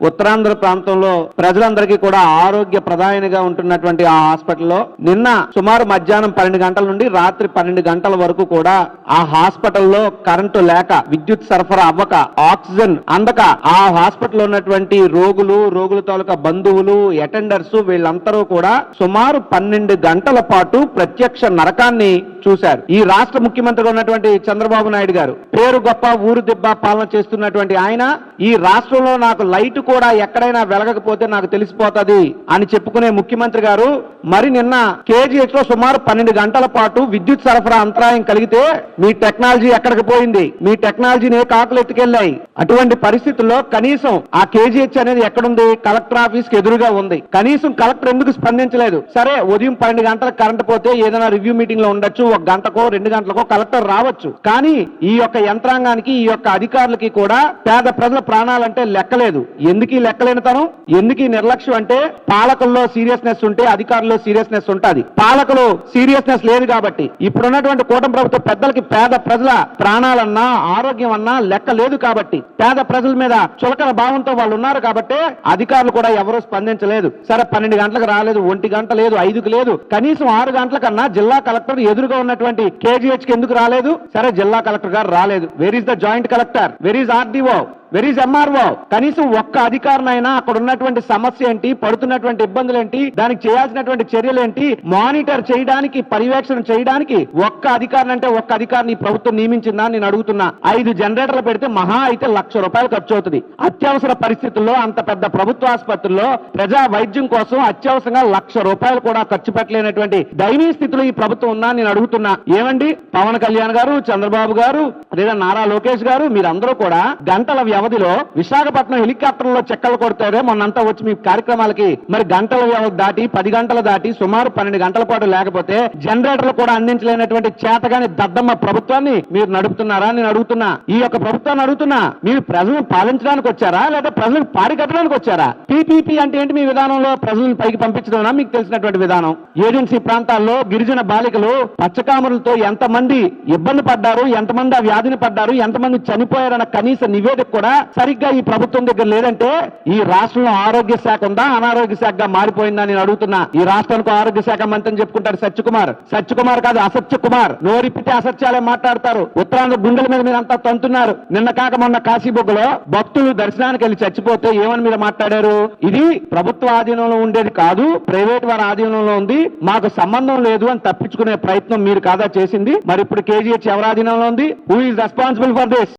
ఉత్తరాంధ్ర ప్రాంతంలో ప్రజలందరికీ కూడా ఆరోగ్య ప్రధానిగా ఉంటున్నటువంటి ఆ హాస్పిటల్లో నిన్న సుమారు మధ్యాహ్నం పన్నెండు గంటల నుండి రాత్రి పన్నెండు గంటల వరకు కూడా ఆ హాస్పిటల్లో కరెంటు లేక విద్యుత్ సరఫరా అవ్వక ఆక్సిజన్ అందక ఆ హాస్పిటల్లో ఉన్నటువంటి రోగులు రోగుల తాలూకా బంధువులు అటెండర్స్ వీళ్ళందరూ కూడా సుమారు పన్నెండు గంటల పాటు ప్రత్యక్ష నరకాన్ని చూశారు. ఈ రాష్ట్ర ముఖ్యమంత్రిగా ఉన్నటువంటి చంద్రబాబు నాయుడు గారు పేరు గొప్ప ఊరు దిబ్బ పాలన చేస్తున్నటువంటి ఆయన ఈ రాష్ట్రంలో నాకు లైట్ కూడా ఎక్కడైనా వెలగకపోతే నాకు తెలిసిపోతది అని చెప్పుకునే ముఖ్యమంత్రి గారు మరి నిన్న కేజీహెచ్లో సుమారు పన్నెండు గంటల పాటు విద్యుత్ సరఫరా అంతరాయం కలిగితే మీ టెక్నాలజీ ఎక్కడికి పోయింది? మీ టెక్నాలజీని ఏ కాకులు ఎత్తుకెళ్ళాయి అటువంటి పరిస్థితుల్లో కనీసం ఆ కేజీహెచ్ అనేది ఎక్కడుంది? కలెక్టర్ ఆఫీస్కి ఎదురుగా ఉంది. కనీసం కలెక్టర్ ఎందుకు స్పందించలేదు? సరే ఉదయం పన్నెండు గంటలకు కరెంట్ పోతే ఏదైనా రివ్యూ మీటింగ్లో ఉండొచ్చు. ఒక గంటకో రెండు గంటలకో కలెక్టర్ రావచ్చు. కానీ ఈ యొక్క యంత్రాంగానికి ఈ యొక్క అధికారులకి కూడా పేద ప్రజల ప్రాణాలంటే లెక్కలేదు. ఎందుకు ఈ లెక్కలేనితనం? ఎందుకు ఈ నిర్లక్ష్యం అంటే పాలకుల్లో సీరియస్నెస్ ఉంటే అధికారులు అధికారుల్లో సీరియస్నెస్ ఉంటుంది. పాలకులు సీరియస్నెస్ లేదు కాబట్టి ఇప్పుడున్నటువంటి కూటమి ప్రభుత్వ పెద్దలకి పేద ప్రజల ప్రాణాలన్నా ఆరోగ్యం అన్నా లెక్క లేదు కాబట్టి పేద ప్రజల మీద చులకన భావంతో వాళ్ళు ఉన్నారు కాబట్టి అధికారులు కూడా ఎవరూ స్పందించలేదు. సరే పన్నెండు గంటలకు రాలేదు ఒంటి గంట లేదు ఐదుకు లేదు కనీసం ఆరు గంటల కన్నా జిల్లా కలెక్టర్ ఎదురుగా ఉన్నటువంటి కేజీహెచ్కి ఎందుకు రాలేదు? సరే జిల్లా కలెక్టర్ గారు రాలేదు. Where is the joint collector where is RDO where is MRO కనీసం ఒక్క అధికారినైనా అక్కడ ఉన్నటువంటి సమస్య ఏంటి పడుతున్నటువంటి ఇబ్బందులు ఏంటి దానికి చేయాల్సినటువంటి చర్యలు ఏంటి మానిటర్ చేయడానికి పర్యవేక్షణ చేయడానికి ఒక్క అధికారిని అంటే ఒక్క అధికారిని ప్రభుత్వం నియమించిందా నేను అడుగుతున్నా. ఐదు జనరేటర్లు పెడితే మహా అయితే లక్ష రూపాయలు ఖర్చు అవుతుంది. అత్యవసర పరిస్థితుల్లో అంత పెద్ద ప్రభుత్వ ఆసుపత్రుల్లో ప్రజా వైద్యం కోసం అత్యవసరంగా లక్ష రూపాయలు కూడా ఖర్చు పెట్టలేనటువంటి దయనీయ స్థితిలో ఈ ప్రభుత్వం ఉందా నేను అడుగుతున్నా. ఏమండి? పవన్ కళ్యాణ్ గారు చంద్రబాబు గారు లేదా నారా లోకేష్ గారు మీరందరూ కూడా గంటల వ్యవధిలో విశాఖపట్నం హెలికాప్టర్లో చెక్కలు కొడతారే మొన్నంతా వచ్చి మీ కార్యక్రమాలకి మరి గంటల వ్యవధి దాటి పది గంటలు దాటి సుమారు పన్నెండు గంటల పాటు లేకపోతే జనరేటర్లు కూడా అందించలేనటువంటి చేతగాని దద్దమ్మ ప్రభుత్వాన్ని మీరు నడుపుతున్నారా నేను అడుగుతున్నా. ఈ యొక్క ప్రభుత్వాన్ని అడుగుతున్నా. మీరు ప్రజలను పాలించడానికి వచ్చారా? లేదా ప్రజలకు పారికట్టడానికి వచ్చారా? పీపీపీ అంటే ఏంటి మీ విధానంలో? ప్రజలను పైకి పంపించడం మీకు తెలిసినటువంటి విధానం. ఏజెన్సీ ప్రాంతాల్లో గిరిజన బాలికలు పచ్చకామరులతో ఎంతమంది ఇబ్బంది పడ్డారు? ఎంతమంది ఆ వ్యాధిని పడ్డారు? ఎంతమంది చనిపోయారన్న కనీస నివేదిక కూడా సరిగ్గా ఈ ప్రభుత్వం దగ్గర లేదంటే ఈ రాష్ట్రంలో ఆరోగ్య శాఖ ఉందా అనారోగ్య శాఖగా మారిపోయిందా నేను అడుగుతున్నా. ఈ రాష్ట్రానికి ఆరోగ్య శాఖ మంత్రి అని చెప్పుకుంటారు సత్యకుమార్. సత్యకుమార్ కాదు అసత్య కుమార్ నోరిప్పితే అసత్యాలే మాట్లాడతారు. ఉత్తరాంధ్ర గుండెల మీద మీరు అంతా తంతున్నారు. నిన్న కాక మొన్న కాశీబొగ్గులో భక్తులు దర్శనానికి వెళ్ళి చచ్చిపోతే ఏమని మీరు మాట్లాడారు? ఇది ప్రభుత్వ ఆధీనంలో ఉండేది కాదు ప్రైవేట్ వారి ఆధీనంలో ఉంది. మాకు సంబంధం లేదు అని తప్పించుకునే ప్రయత్నం మీరు కాదా చేసింది? మరి ఇప్పుడు కేజీహెచ్ ఎవరి ఆధీనంలో ఉంది? Who is responsible for this